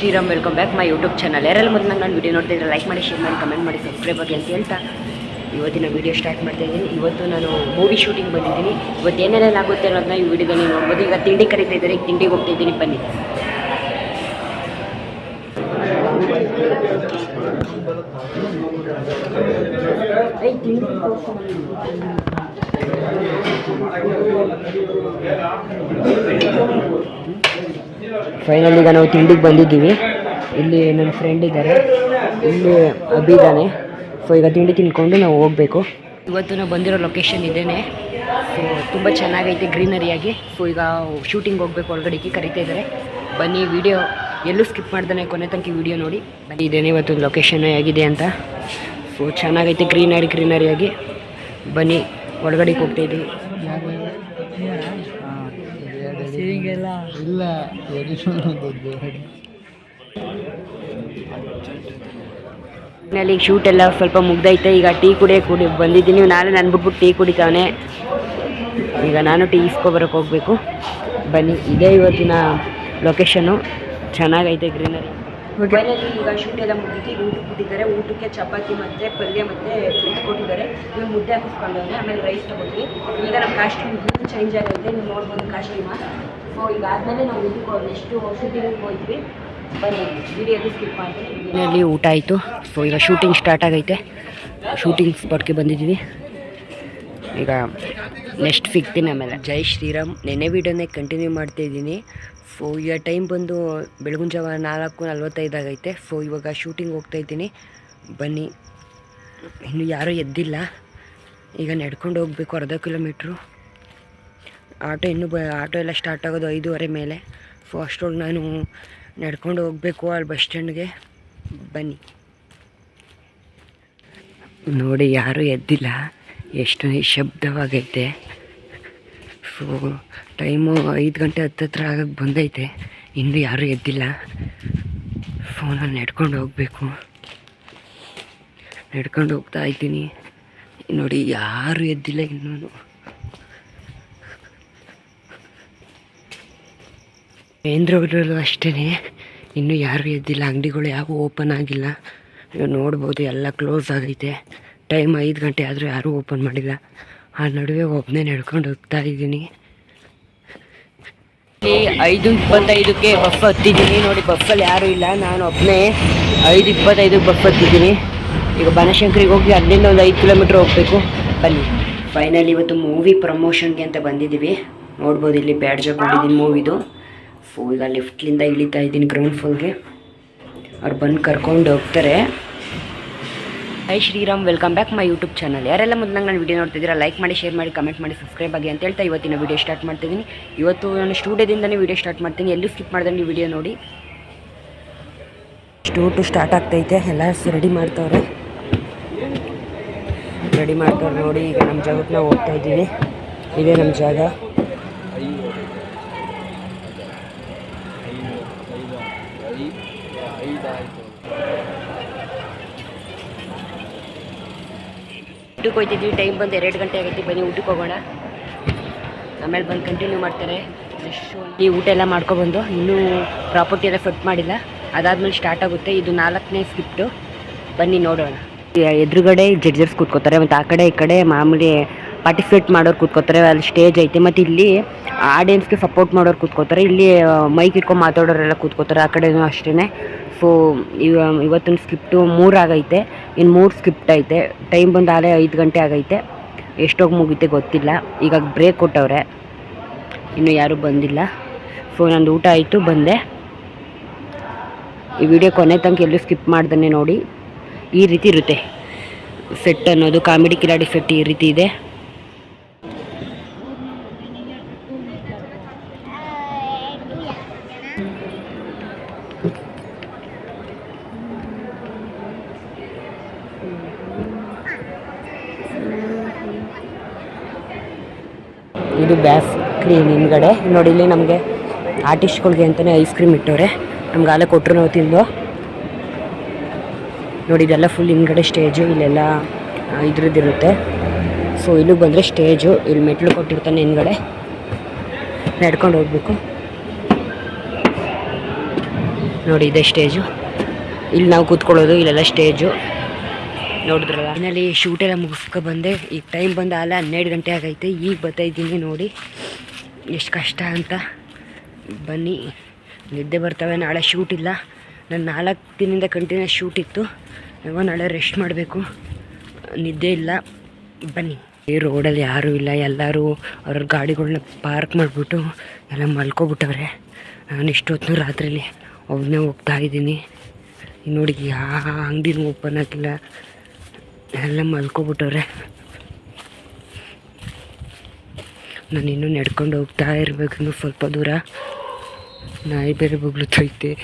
Shriram welcome back my YouTube channel ಯಾರೆಲ್ಲ ಮೊದಲು ನಾನು ವಿಡಿಯೋ ನೋಡ್ತಿದ್ರೆ ಲೈಕ್ ಮಾಡಿ ಶೇರ್ ಮಾಡಿ ಕಮೆಂಟ್ ಮಾಡಿ ಸಬ್ಸ್ಕ್ರೈಬ್ ಆಗಿ ಅಂತ ಹೇಳ್ತಾ ಇವತ್ತಿನ ವಿಡಿಯೋ ಸ್ಟಾರ್ಟ್ ಮಾಡ್ತಾ ಇದ್ದೀನಿ. ಇವತ್ತು ನಾನು ಮೂವಿ ಶೂಟಿಂಗ್ ಬಂದಿದ್ದೀನಿ. ಇವತ್ತು ಏನೇನೆಲ್ಲ ಆಗುತ್ತೆ ಅನ್ನೋದನ್ನ ಈ ವಿಡಿಯೋದಲ್ಲಿ ನೋಡ್ಬೋದು. ಈಗ ತಿಂಡಿ ಕರೀತಾ ಇದ್ದಾರೆ. ಈಗ ತಿಂಡಿಗೆ ಹೋಗ್ತಾ ಇದ್ದೀನಿ. ಬನ್ನಿ. ಫೈನಲ್ ಈಗ ನಾವು ತಿಂಡಿಗೆ ಬಂದಿದ್ದೀವಿ. ಇಲ್ಲಿ ನನ್ನ ಫ್ರೆಂಡ್ ಇದ್ದಾರೆ. ಇಲ್ಲಿ ಅಬ್ಬಿದ್ದಾನೆ ಇದ್ದಾನೆ. ಸೊ ಈಗ ತಿಂಡಿ ತಿನ್ಕೊಂಡು ನಾವು ಹೋಗಬೇಕು. ಇವತ್ತು ನಾವು ಬಂದಿರೋ ಲೊಕೇಶನ್ ಇದೇನೆ. ಸೊ ತುಂಬ ಚೆನ್ನಾಗೈತೆ ಗ್ರೀನರಿಯಾಗಿ ಸೊ ಈಗ ಶೂಟಿಂಗ್ ಹೋಗ್ಬೇಕು ಒಳಗಡೆಗೆ ಕರಿತಾ ಇದ್ದಾರೆ. ಬನ್ನಿ ವಿಡಿಯೋ ಎಲ್ಲೂ ಸ್ಕಿಪ್ ಮಾಡ್ದಾನೆ ಕೊನೆ ತನಕ ವಿಡಿಯೋ ನೋಡಿ. ಬನ್ನಿ ಇದೇನೆ ಇವತ್ತು ಲೊಕೇಶನ್ ಹೇಗಿದೆ ಅಂತ. ಸೊ ಚೆನ್ನಾಗೈತೆ ಗ್ರೀನರಿ ಗ್ರೀನರಿಯಾಗಿ ಬನ್ನಿ ಒಳಗಡೆಗೆ ಹೋಗ್ತಾ ಇದ್ದೀವಿ. ಇಲ್ಲ ಅಲ್ಲಿ ಶೂಟ್ ಎಲ್ಲ ಸ್ವಲ್ಪ ಮುಗ್ದೈತೆ ಈಗ ಟೀ ಕುಡಿಯೋಕೆ ಕುಡಿ ಬಂದಿದ್ದೀನಿ. ನಾಳೆ ನಾನು ಬಿಟ್ಬಿಟ್ಟು ಟೀ ಕುಡಿತಾವನೆ. ಈಗ ನಾನು ಟೀ ಇಸ್ಕೊಬರಕ್ಕೆ ಹೋಗಬೇಕು. ಬನ್ನಿ ಇದೇ ಇವತ್ತಿನ ಲೊಕೇಶನು ಚೆನ್ನಾಗೈತೆ ಗ್ರೀನರಿ ಫೈನಲಿ ಈಗ ಶೂಟ್ ಎಲ್ಲ ಮುಗಿದು ಊಟಕ್ಕೆ ಬಿಟ್ಟಿದ್ದಾರೆ ಊಟಕ್ಕೆ ಚಪಾತಿ ಮತ್ತೆ ಪಲ್ಯ ಮತ್ತು ಫ್ರಿಜ್ ಕೊಟ್ಟಿದ್ದಾರೆ. ಇವಾಗ ಮುದ್ದೆ ಹಾಕಿಸ್ಕೊಂಡವನೆ. ಆಮೇಲೆ ರೈಸ್ ತಗೋತೀವಿ ಈಗ ನಮ್ಮ ಕಾಸ್ಟ್ಯೂಮ್ ಚೇಂಜ್ ಆಗೈತೆ ನೀವು ನೋಡ್ಬೋದು ಕಾಸ್ಟ್ಯೂಮ ಸೊ ಈಗ ಆದಮೇಲೆ ನಾವು ಇದಕ್ಕೆ ನೆಕ್ಸ್ಟು ಶೂಟಿಂಗ್ ಸ್ಕಿಪ್ ಮಾಡ್ತೀನಿ ಇಲ್ಲಿ ಊಟ ಆಯಿತು. ಸೊ ಈಗ ಶೂಟಿಂಗ್ ಸ್ಟಾರ್ಟ್ ಆಗೈತೆ. ಶೂಟಿಂಗ್ ಸ್ಪಾಟ್ಗೆ ಬಂದಿದ್ದೀವಿ. ಈಗ ನೆಕ್ಸ್ಟ್ ಸಿಗ್ತೀನಿ ಆಮೇಲೆ. ಜೈ ಶ್ರೀರಾಮ್. ನೆನೆ ವೀಡಿಯೋನೇ ಕಂಟಿನ್ಯೂ ಮಾಡ್ತಾ ಇದ್ದೀನಿ. ಸೊ ಈಗ ಟೈಮ್ ಬಂದು ಬೆಳಗಿನ ಜಾವ ನಾಲ್ಕು ನಲ್ವತ್ತೈದಾಗೈತೆ ಸೊ ಇವಾಗ ಶೂಟಿಂಗ್ ಹೋಗ್ತಾ ಇದ್ದೀನಿ. ಬನ್ನಿ. ಇನ್ನು ಯಾರೂ ಎದ್ದಿಲ್ಲ. ಈಗ ನಡ್ಕೊಂಡು ಹೋಗ್ಬೇಕು ಅರ್ಧ ಕಿಲೋಮೀಟ್ರು ಆಟೋ ಇನ್ನೂ ಬ, ಆಟೋ ಎಲ್ಲ ಸ್ಟಾರ್ಟ್ ಆಗೋದು ಐದೂವರೆ ಮೇಲೆ. ಸೊ ಅಷ್ಟೊಳಗೆ ನಾನು ನಡ್ಕೊಂಡು ಹೋಗಬೇಕು ಅಲ್ಲಿ ಬಸ್ ಸ್ಟ್ಯಾಂಡ್ಗೆ ಬನ್ನಿ. ನೋಡಿ, ಯಾರೂ ಎದ್ದಿಲ್ಲ. ಎಷ್ಟು ನಿಶಬ್ದವಾಗೈತೆ ಸೊ ಟೈಮು ಐದು ಗಂಟೆ ಹತ್ತತ್ರ ಆಗಕ್ಕೆ ಬಂದೈತೆ. ಇನ್ನೂ ಯಾರೂ ಎದ್ದಿಲ್ಲ. ಫೋನಲ್ಲಿ ನೆಡ್ಕೊಂಡು ಹೋಗಬೇಕು. ನೆಡ್ಕೊಂಡು ಹೋಗ್ತಾ ಇದ್ದೀನಿ. ನೋಡಿ, ಯಾರೂ ಎದ್ದಿಲ್ಲ ಇನ್ನೂ ಮಹೇಂದ್ರಗಢಲ್ಲೂ ಅಷ್ಟೇ ಇನ್ನೂ ಯಾರೂ ಎದ್ದಿಲ್ಲ. ಅಂಗಡಿಗಳು ಯಾವೂ ಓಪನ್ ಆಗಿಲ್ಲ. ನೀವು ನೋಡ್ಬೋದು, ಎಲ್ಲ ಕ್ಲೋಸ್ ಆಗೈತೆ. ಟೈಮ್ ಐದು ಗಂಟೆ ಆದರೂ ಯಾರೂ ಓಪನ್ ಮಾಡಿಲ್ಲ. ಆ ನಡುವೆ ಒಬ್ಬನೇ ನಡ್ಕೊಂಡು ಹೋಗ್ತಾ ಇದ್ದೀನಿ. ಐದು ಇಪ್ಪತ್ತೈದಕ್ಕೆ ಬಸ್ ಹತ್ತಿದ್ದೀನಿ. ನೋಡಿ ಬಸ್ಸಲ್ಲಿ ಯಾರೂ ಇಲ್ಲ. ನಾನು ಒಬ್ಬನೇ ಐದು ಇಪ್ಪತ್ತೈದಕ್ಕೆ ಬಸ್ ಹತ್ತಿದ್ದೀನಿ. ಈಗ ಬನಶಂಕರಿಗೆ ಹೋಗಿ ಅಲ್ಲಿಂದ ಒಂದು ಐದು ಕಿಲೋಮೀಟ್ರ್ ಹೋಗಬೇಕು. ಬನ್ನಿ. ಫೈನಲ್ ಇವತ್ತು ಮೂವಿ ಪ್ರಮೋಷನ್ಗೆ ಅಂತ ಬಂದಿದ್ದೀವಿ. ನೋಡ್ಬೋದು, ಇಲ್ಲಿ ಬ್ಯಾಡ್ಜ್ ಹಾಕೊಂಡಿದ್ದೀನಿ ಮೂವಿದು ಸೊ ಈಗ ಲಿಫ್ಟ್ಲಿಂದ ಇಳಿತಾ ಇದ್ದೀನಿ ಗ್ರೌಂಡ್ ಫ್ಲೋರ್ಗೆ ಅವ್ರು ಬಂದು ಕರ್ಕೊಂಡು ಹೋಗ್ತಾರೆ. Hi Shriram welcome back my YouTube channel ಯಾರೆಲ್ಲ ಮೊದಲು ನಾನು ವಿಡಿಯೋ ನೋಡ್ತಿದ್ದೀರಾ ಲೈಕ್ ಮಾಡಿ ಶೇರ್ ಮಾಡಿ ಕಮೆಂಟ್ ಮಾಡಿ ಸಬ್ಸ್ಕ್ರೈಬ್ ಆಗಿ ಅಂತ ಹೇಳ್ತಾ ಇವತ್ತಿನ ವಿಡಿಯೋ ಸ್ಟಾರ್ಟ್ ಮಾಡ್ತಿದ್ದೀನಿ. ಇವತ್ತು ನಾನು ಸ್ಟುಡಿಯೋದಿಂದನೇ ವಿಡಿಯೋ ಸ್ಟಾರ್ಟ್ ಮಾಡ್ತೀನಿ. ಎಲ್ಲೂ ಸ್ಕಿಪ್ ಮಾಡ್ದಂಗೆ ವಿಡಿಯೋ ನೋಡಿ. ಸ್ಟೂಟು ಸ್ಟಾರ್ಟ್ ಆಗ್ತೈತೆ. ಎಲ್ಲ ರೆಡಿ ಮಾಡ್ತವ್ರೆ. ರೆಡಿ ಮಾಡ್ತವ್ರೆ ನೋಡಿ. ಈಗ ನಮ್ಮ ಜಾಗಕ್ಕೆ ನಾವು ಹೋಗ್ತಾ ಇದ್ದೀವಿ ಇದೇ ನಮ್ಮ ಜಾಗ. ಊಟಕ್ಕೆ ಹೋಗ್ತಿದ್ವಿ ಟೈಮ್ ಬಂದು ಎರಡು ಗಂಟೆ ಆಗೈತಿ. ಬನ್ನಿ ಊಟಕ್ಕೆ ಹೋಗೋಣ ಆಮೇಲೆ ಬಂದು ಕಂಟಿನ್ಯೂ ಮಾಡ್ತಾರೆ. ಈ ಊಟ ಎಲ್ಲ ಮಾಡ್ಕೊಬಂದು. ಇನ್ನೂ ಪ್ರಾಪರ್ಟಿ ಎಲ್ಲ ಫಿಟ್ ಮಾಡಿಲ್ಲ. ಅದಾದ್ಮೇಲೆ ಸ್ಟಾರ್ಟ್ ಆಗುತ್ತೆ. ಇದು ನಾಲ್ಕನೇ ಸ್ಕಿಪ್ಟು ಬನ್ನಿ ನೋಡೋಣ. ಎದುರುಗಡೆ ಜಡ್ಜರ್ಸ್ ಕೂತ್ಕೋತಾರೆ. ಮತ್ತು ಆ ಕಡೆ ಈ ಕಡೆ ಮಾಮೂಲಿ ಪಾರ್ಟಿಸಿಪೇಟ್ ಮಾಡೋರು ಕೂತ್ಕೋತಾರೆ, ಅಲ್ಲಿ ಸ್ಟೇಜ್ ಐತೆ. ಮತ್ತು ಇಲ್ಲಿ ಆಡಿಯನ್ಸ್ಗೆ ಸಪೋರ್ಟ್ ಮಾಡೋರು ಕೂತ್ಕೋತಾರೆ. ಇಲ್ಲಿ ಮೈಕ್ ಇಟ್ಕೊಂಡು ಮಾತಾಡೋರೆಲ್ಲ ಕೂತ್ಕೋತಾರೆ, ಆ ಕಡೆನೂ ಅಷ್ಟೇ ಸೊ ಇವ ಇವತ್ತಿನ ಸ್ಕ್ರಿಪ್ಟು ಮೂರು ಆಗೈತೆ. ಇನ್ನು ಮೂರು ಸ್ಕ್ರಿಪ್ಟ್ ಐತೆ. ಟೈಮ್ ಬಂದು ಆಲೇ ಐದು ಗಂಟೆ ಆಗೈತೆ. ಎಷ್ಟೋಗಿ ಮುಗೀತೆ ಗೊತ್ತಿಲ್ಲ. ಈಗ ಬ್ರೇಕ್ ಕೊಟ್ಟವ್ರೆ. ಇನ್ನು ಯಾರೂ ಬಂದಿಲ್ಲ. ಸೊ ನಂದು ಊಟ ಆಯಿತು, ಬಂದೆ. ಈ ವಿಡಿಯೋ ಕೊನೆ ತನಕ ಎಲ್ಲೂ ಸ್ಕಿಪ್ ಮಾಡ್ದೇ ನೋಡಿ. ಈ ರೀತಿ ಇರುತ್ತೆ. ಸೆಟ್ ಅನ್ನೋದು ಕಾಮಿಡಿ ಕಿಲಾಡಿ ಸೆಟ್ ಈ ರೀತಿ ಇದೆ. ಇದು ಬ್ಯಾಸ್ ಕ್ರೀಮ್ ಹಿಂದ್ಗಡೆ. ನೋಡಿ, ಇಲ್ಲಿ ನಮಗೆ ಆರ್ಟಿಸ್ಟ್ಗಳಿಗೆ ಅಂತಲೇ ಐಸ್ ಕ್ರೀಮ್ ಇಟ್ಟವ್ರೆ. ನಮ್ಗೆ ಆಲೆ ಕೊಟ್ಟರು ನಾವು ತಿಂದು. ನೋಡಿ, ಇದೆಲ್ಲ ಫುಲ್ ಹಿಂದ್ಗಡೆ ಸ್ಟೇಜು, ಇಲ್ಲೆಲ್ಲ ಇದ್ರದ್ದಿರುತ್ತೆ. ಸೊ ಇಲ್ಲಿಗೆ ಬಂದರೆ ಸ್ಟೇಜು, ಇಲ್ಲಿ ಮೆಟ್ಲು ಕೊಟ್ಟಿರ್ತಾನೆ ಹಿಂದ್ಗಡೆ. ನಡ್ಕೊಂಡು ಹೋಗ್ಬೇಕು. ನೋಡಿ, ಇದೆ ಸ್ಟೇಜು. ಇಲ್ಲಿ ನಾವು ಕೂತ್ಕೊಳ್ಳೋದು, ಇಲ್ಲೆಲ್ಲ ಸ್ಟೇಜು. ನೋಡಿದ್ರಲ್ಲ? ಫೈನಲಿ ಶೂಟ್ ಎಲ್ಲ ಮುಗಿಸ್ಕೊ ಬಂದೆ. ಈಗ ಟೈಮ್ ಬಂದು ಅಲ್ಲ ಹನ್ನೆರಡು ಗಂಟೆ ಆಗೈತೆ. ಈಗ ಬರ್ತಾ ಇದ್ದೀನಿ ನೋಡಿ. ಎಷ್ಟು ಕಷ್ಟ ಅಂತ. ಬನ್ನಿ. ನಿದ್ದೆ ಬರ್ತವೆ. ನಾಳೆ ಶೂಟ್ ಇಲ್ಲ. ನಾನು ನಾಲ್ಕು ದಿನದಿಂದ ಕಂಟಿನ್ಯೂಸ್ ಶೂಟ್ ಇತ್ತು. ಯಾವಾಗ ನಾಳೆ ರೆಸ್ಟ್ ಮಾಡಬೇಕು. ನಿದ್ದೆ ಇಲ್ಲ. ಬನ್ನಿ. ಈ ರೋಡಲ್ಲಿ ಯಾರೂ ಇಲ್ಲ. ಎಲ್ಲರೂ ಅವ್ರ ಗಾಡಿಗಳನ್ನ ಪಾರ್ಕ್ ಮಾಡಿಬಿಟ್ಟು ಎಲ್ಲ ಮಲ್ಕೊಬಿಟ್ಟವ್ರೆ. ನಾನು ಇಷ್ಟೊತ್ತು ರಾತ್ರಿಲಿ ಒಬ್ಬನೇ ಹೋಗ್ತಾ ಇದ್ದೀನಿ. ನೋಡಿ ಯಾವ ಅಂಗಡಿನೂ ಓಪನ್ ಆಗಿಲ್ಲ. ಎಲ್ಲ ಮಲ್ಕೊಬಿಟ್ಟವ್ರೆ. ನಾನು ಇನ್ನೂ ನಡ್ಕೊಂಡು ಹೋಗ್ತಾ ಇರಬೇಕು ಸ್ವಲ್ಪ ದೂರ. ನಾಯಿ ಬೇರೆ ಬಗ್ಲತ್ತೈತೆ